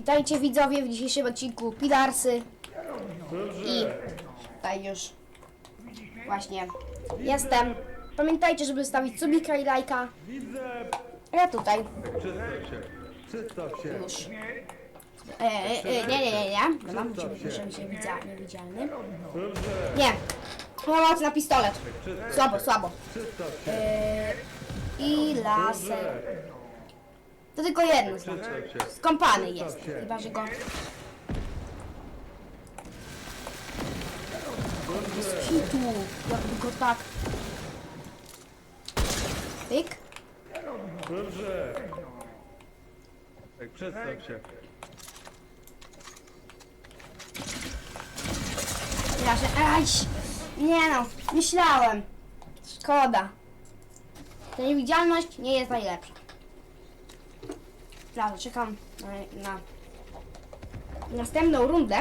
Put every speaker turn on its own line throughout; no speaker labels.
Witajcie widzowie w dzisiejszym odcinku Pilarsy i tutaj już właśnie jestem. Pamiętajcie, żeby stawić subika i lajka. Ja tutaj już. E, e, e, nie, nie, nie, nie. No mam muszę być niewidzialny. Nie. Mam moc na pistolet. Słabo, słabo. E, I laser. To tylko jedno znaczy.
Się.
Skąpany jest. Chyba, że go... Z hitu. Jakby go tak... Pyk.
Dobrze. Tak, przedstaw się.
Ja że... Aj! Nie no, myślałem. Szkoda. Ta niewidzialność nie jest najlepsza. Dobra, czekam na, na następną rundę.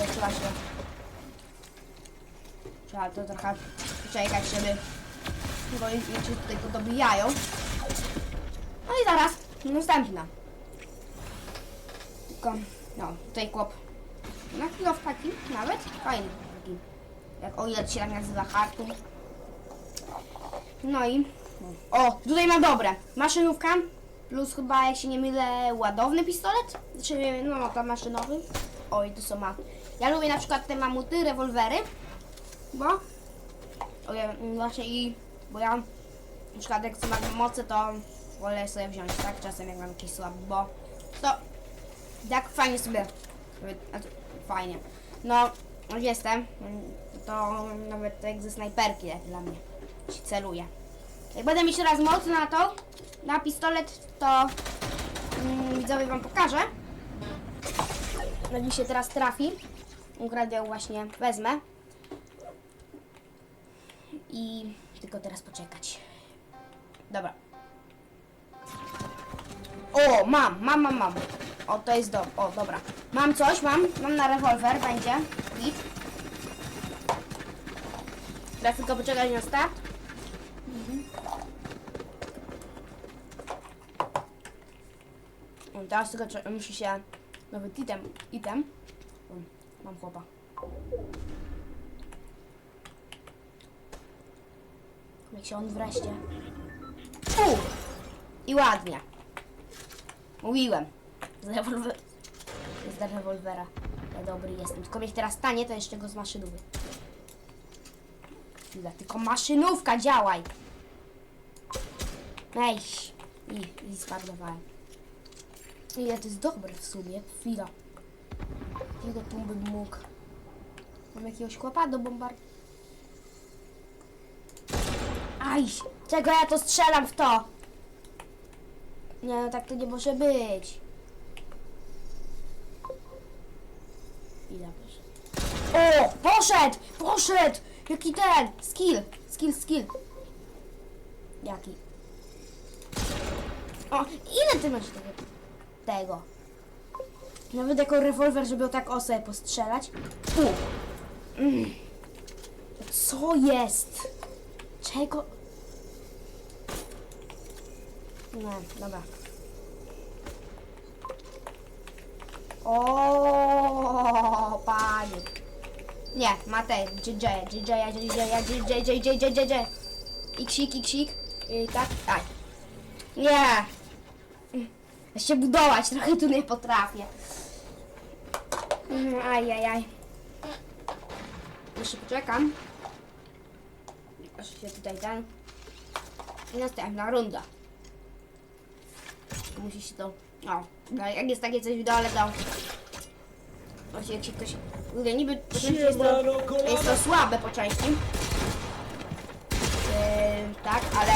Jest właśnie. Trzeba to trochę czekać, żeby bo czy tutaj to dobijają. No i zaraz następna. Tylko, no, tutaj chłop na chwilę w takim nawet fajny taki. Jak o ile się tak nazywa Hartum. No i. O, tutaj ma dobre. Maszynówka. Plus chyba, jak się nie mylę, ładowny pistolet. Czy no, no tam maszynowy. Oj, to są ma. Ja lubię na przykład te mamuty, rewolwery. Bo. O, mm, właśnie i. Bo ja na przykład jak chcę mam mocy, to wolę sobie wziąć, tak? Czasem jak mam jakiś słaby, bo to tak fajnie sobie. znaczy, Fajnie. No, jak jestem. To nawet jak ze snajperki jak dla mnie. Się celuje. Jak będę mieć teraz moc na to, na pistolet, to mm, widzowie wam pokażę. Jak się teraz trafi. Ukradę właśnie wezmę. I tylko teraz poczekać. Dobra. O, mam, mam, mam, mam. O, to jest do... O, dobra. Mam coś, mam. Mam na rewolwer, będzie. Git. Teraz tylko poczekać na start. Mhm. O, Teraz tylko musi się... Nowy item. Item. Mam chłopa. Jak się on wreszcie... U! I ładnie. Mówiłem. Z rewolwer... Z rewolwera. Ja dobry jestem. Tylko jak teraz stanie, to jeszcze go z maszynowy. Chwila, tylko maszynówka działaj! Ej! I, i sparowałem. Ile to jest dobre w sumie. Chwila. Jakiego tu bym mógł? Mam jakiegoś chłopa do bombard... Aj! Czego ja to strzelam w to? Nie, no tak to nie może być. Ile proszę. O! Poszedł! Poszedł! Jaki ten? Skill! Skill, skill. Jaki? O! Ile ty masz tego? Tego. Nawet jako rewolwer, żeby o tak o sobie postrzelać. Mm. Co jest? Czego? Nie, dobra. O, panie. Nie, ma te JJ, JJ, JJ, JJ, JJ, JJ, JJ. Iksik, iksik. I tak, aj. Nie. Ja się budować trochę tu nie potrafię. Mm, Aj, aj, aj. Jeszcze poczekam. Aż się tutaj ten. I następna runda. Musi się to. O, no, jak jest takie coś w dole, to. Właśnie jak się ktoś. Kurde, niby po części jest to, jest to słabe po części. Yy, tak, ale.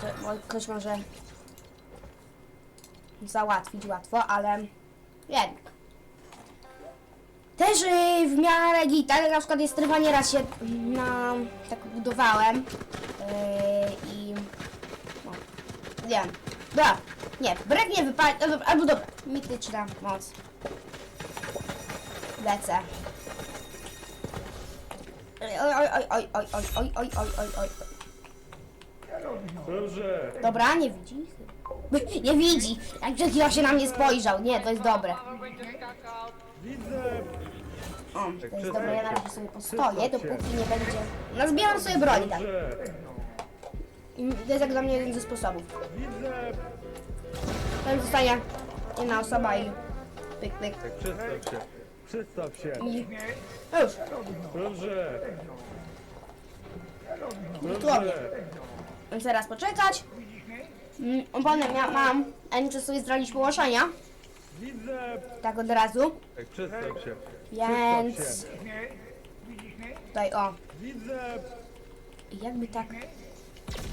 to- Ktoś może załatwić łatwo, ale jednak. Też yy, w miarę gitar, na przykład jest trwanie raz się na tak budowałem yy, i no, wiem. Dobra, nie, brek nie wypali, no dobra, albo dobra, mityczna moc. Lecę. Oj, oj, oj, oj, oj, oj, oj, oj, oj, oj, oj.
Dobrze.
Dobra, nie widzi. Nie widzi. Jak przed chwilą się na mnie spojrzał. Nie, to jest dobre.
Widzę!
O, to jest dobre, ja na razie sobie postoję, dopóki nie będzie... Nazbieram sobie broni, tak.
Dobrze!
I To jest jak dla mnie jeden ze sposobów.
Widzę!
Tam zostanie jedna osoba i pyk, pyk.
Tak, Przedstaw się! Przedstaw się!
I no już.
Dobrze! Dobrze!
Teraz poczekać. Mm, Opony mia- mam, a nie zrobić położenia.
Widzę!
Tak od razu.
Tak, przedstaw się!
Więc tutaj o.
Widzę!
I Jakby tak.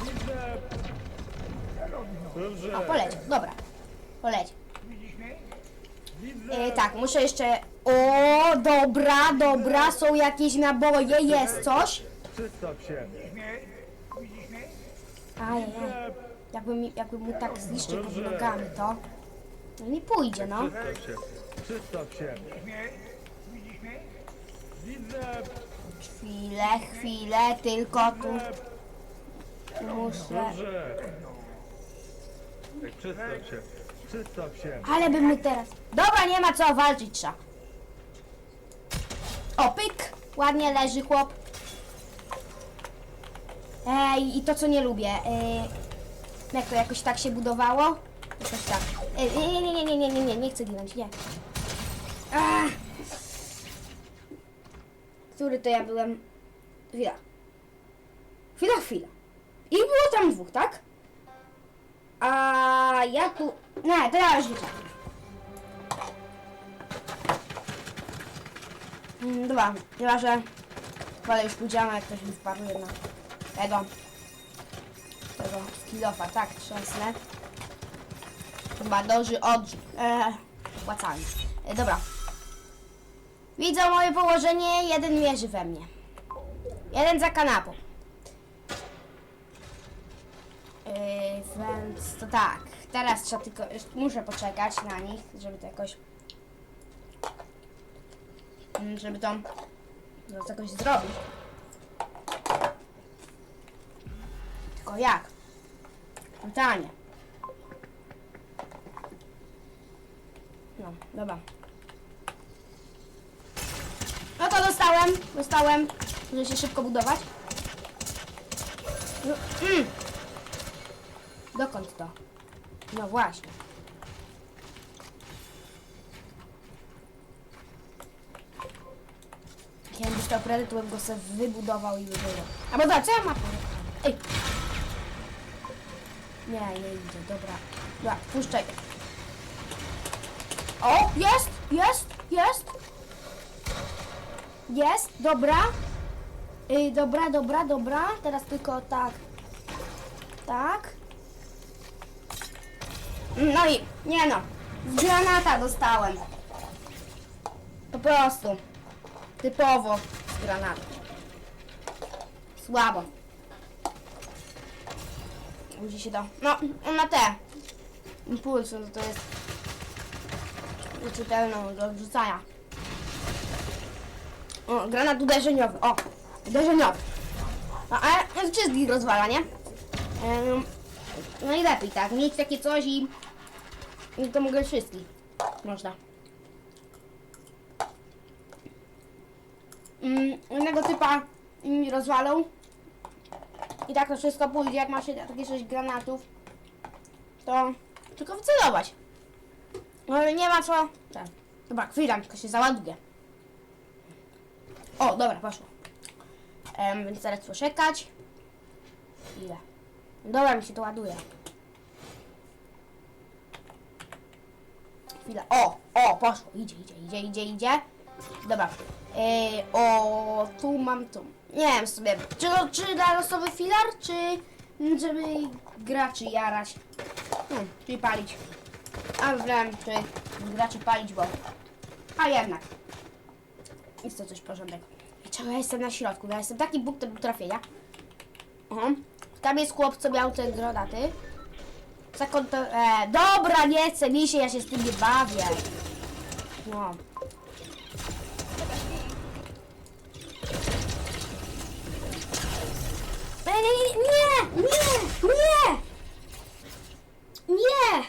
Widzę! Dobrze!
O, poleciał. Dobra. Poleciał.
Widzę!
E, tak, muszę jeszcze. O, dobra, dobra, są jakieś naboje, jest coś.
Przedstaw się!
Ajajaj. Jakbym, mi- jakbym mu tak zniszczył pod nogami, to. No nie pójdzie, no.
Przedstaw się! Przedstaw się!
Chwilę, chwilę, tylko tu muszę.
Przedstaw się! Przedstaw się!
Ale bym mu teraz. Dobra, nie ma co walczyć trzeba. O, pyk! Ładnie leży chłop. Ej, i to co nie lubię. Ej, jak to jakoś tak się budowało? Jakoś tak. Ej, nie, nie, nie, nie, nie, nie, nie, nie chcę ginąć, nie. Ach. Który to ja byłem? Chwila. Chwila, chwila. I było tam dwóch, tak? A ja tu... Nie, to ja już widzę. Mm, Dobra, chyba, że... Ale już pójdziemy, jak ktoś mi wpadł jednak. Tego. Tego skillofa, tak, trzęsnę. Chyba doży odrzuć. Eee, płacami. E, dobra. Widzą moje położenie, jeden mierzy we mnie. Jeden za kanapą. Yy, więc to tak. Teraz trzeba tylko. Muszę poczekać na nich, żeby to jakoś. mm, Żeby to. no, jakoś zrobić. Tylko jak? Pytanie. No, dobra. No to dostałem, dostałem. Muszę się szybko budować. No, mm. Dokąd to? No właśnie. Jak byś to predę, to bym go sobie wybudował i by było. A bo dobra, co ja mam? Ej! Nie, nie idzie, dobra. Dobra, puszczaj. O, jest, jest, jest. Jest, dobra. Ej, dobra, dobra, dobra. Teraz tylko tak. Tak. No i, nie no, z granata dostałem. Po prostu. Typowo z granata. Słabo. Musi się to, no, on ma te. Impulsy, no to jest czytelną do odrzucania. O, granat uderzeniowy, o, uderzeniowy. No, ale wszystkich rozwala, nie? Em, no i lepiej tak, mieć takie coś i, i to mogę wszystkich. Można. Mm, innego typa mi rozwalą. I tak to wszystko pójdzie, jak ma się takie sześć granatów. To tylko wycelować. No ale nie ma co. Tak. Dobra, chwila, tylko się załaduje. O, dobra, poszło. Em, więc teraz poczekać. Ile? Dobra, mi się to ładuje. Chwila. O, o, poszło. Idzie, idzie, idzie, idzie, idzie. Dobra. Ej, o, tu mam tu. Nie wiem sobie, czy, czy dla losowy filar, czy żeby graczy jarać. Hmm, czyli palić. A wiem, czy graczy palić, bo... A jednak. Jest to coś porządek. I czego ja jestem na środku? Ja jestem taki bóg tego trafienia. Mhm. Tam jest chłop, co miał te granaty. Zakąt to... E, dobra, nie chcę mi się, ja się z tym nie bawię. No. E, nie, nie, nie, nie, nie! Nie!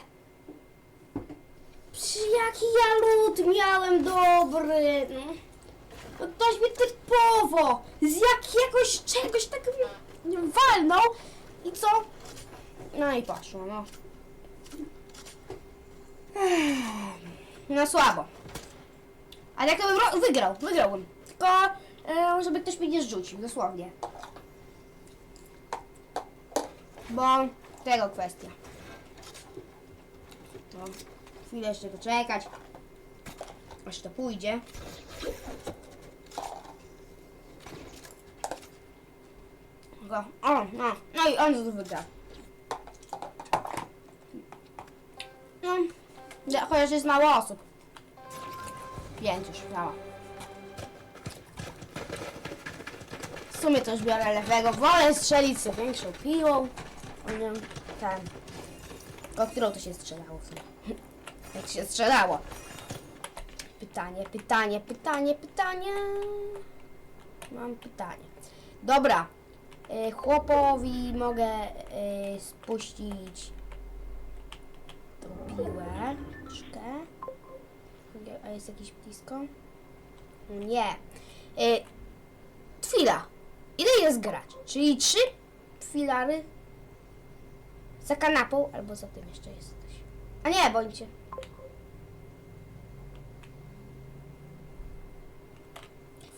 Przy jaki ja lód miałem dobry. No. No ktoś mi typowo z jakiegoś czegoś tak mi walnął i co? No i poszło, no. No słabo. Ale jak to bym ro- wygrał, wygrałbym. Tylko e, żeby ktoś mnie nie zrzucił, dosłownie. Bo tego kwestia. To chwilę jeszcze poczekać. Aż to pójdzie. Go. O, no. No i on znów wygra. No. Ja- Chociaż jest mało osób. Pięć już miała. W sumie też biorę lewego. Wolę strzelić sobie większą piłą. Nie, ten. O którą to się strzelało w sumie? Jak się strzelało? Pytanie, pytanie, pytanie, pytanie. Mam pytanie. Dobra. Y, Chłopowi mogę y, spuścić tą piłeczkę. A jest jakiś blisko? Nie. Y, Chwila. Ile jest grać? Czyli trzy filary za kanapą albo za tym jeszcze jesteś. A nie, bądźcie.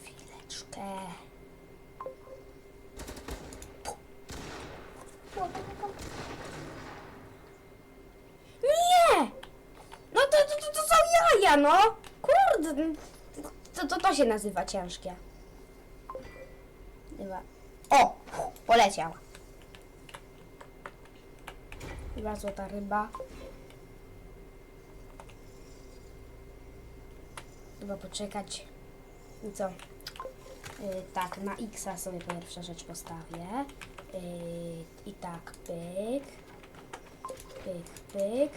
Chwileczkę. Nie! No to, to, to, to są jaja, no! Kurde! To, to, to się nazywa ciężkie. Chyba. O! Poleciała. Chyba złota ryba. Chyba poczekać. I co? Yy, tak, na X sobie pierwsza rzecz postawię. Yy, I tak, pyk. Pyk, pyk.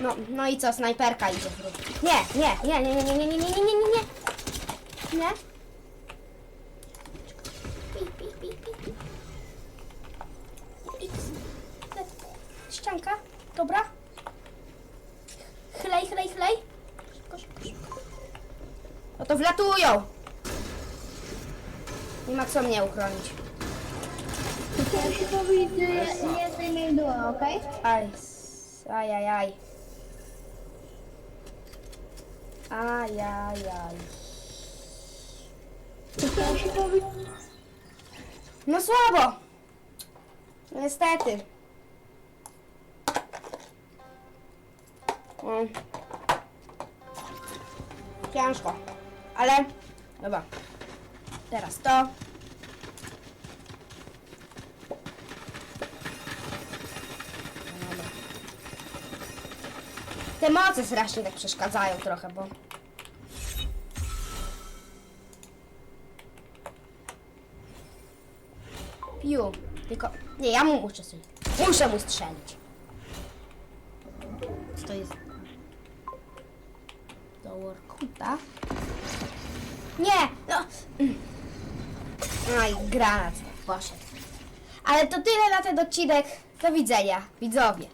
No, no i co, snajperka idzie w ruch. Nie, nie, nie, nie, nie, nie, nie, nie, nie, nie, nie, nie. Nie? Pi, pi, pi, pi, pi. X. Z. Ścianka, dobra. Chlej, chlej, chlej. Szybko, szybko, szybko. No to wlatują. Nie ma co mnie uchronić.
Chciałem się powiedzieć, że nie zdejmę duo, okej?
Aj,
Ajajaj. Ajajaj.
No słabo. Niestety. Mm. Ciężko. Ale... Dobra. Teraz to. Te moce strasznie tak przeszkadzają trochę, bo... Piu. Tylko... Nie, ja mu muszę sobie... Muszę mu strzelić. Co to jest? Do workuta. Nie! No! I granat poszedł. Ale to tyle na ten odcinek. Do widzenia, widzowie.